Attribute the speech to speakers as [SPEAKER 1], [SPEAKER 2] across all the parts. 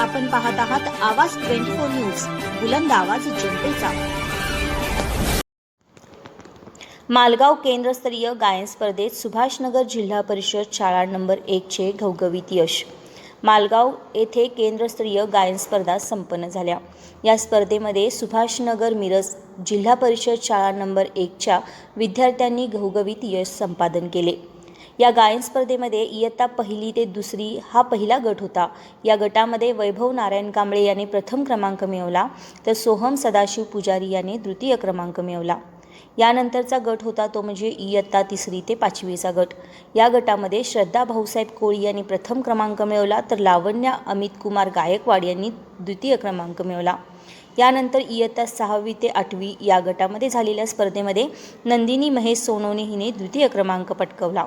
[SPEAKER 1] आपण पाहत आहात आवाज ट्वेंटी फोर न्यूज बुलंद आवाज जनतेचा. मालगाव केंद्रस्तरीय गायन स्पर्धेत सुभाषनगर जिल्हा परिषद शाळा नंबर एकचे घवघवीत यश. मालगाव येथे केंद्रस्तरीय गायन स्पर्धा संपन्न झाल्या. या स्पर्धेमध्ये सुभाषनगर मिरज जिल्हा परिषद शाळा नंबर एकच्या विद्यार्थ्यांनी घवघवीत यश संपादन केले. या गायन स्पर्धेमध्ये इयत्ता पहिली ते दुसरी हा पहिला गट होता. या गटामध्ये वैभव नारायण कांबळे याने प्रथम क्रमांक मिळवला तर सोहम सदाशिव पुजारी याने द्वितीय क्रमांक मिळवला. यानंतरचा गट होता तो म्हणजे इयत्ता तिसरी ते पाचवीचा गट. या गटामध्ये श्रद्धा भाऊसाहेब कोळी यांनी प्रथम क्रमांक मिळवला तर लावण्या अमित कुमार गायकवाड यांनी द्वितीय क्रमांक मिळवला. यानंतर इयत्ता सहावी ते आठवी या गटामध्ये झालेल्या स्पर्धेमध्ये नंदिनी महेश सोनवणे हिने द्वितीय क्रमांक पटकवला.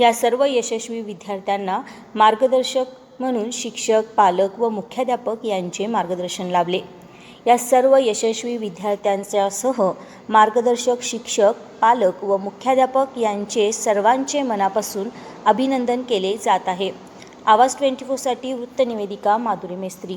[SPEAKER 1] या सर्व यशस्वी विद्यार्थ्यांना मार्गदर्शक म्हणून शिक्षक पालक व मुख्याध्यापक यांचे मार्गदर्शन लाभले. या सर्व यशस्वी विद्यार्थ्यांच्यासह मार्गदर्शक शिक्षक पालक व मुख्याध्यापक यांचे सर्वांचे मनापासून अभिनंदन केले जात आहे. आवाज ट्वेंटी फोरसाठी वृत्तनिवेदिका माधुरी मेस्त्री.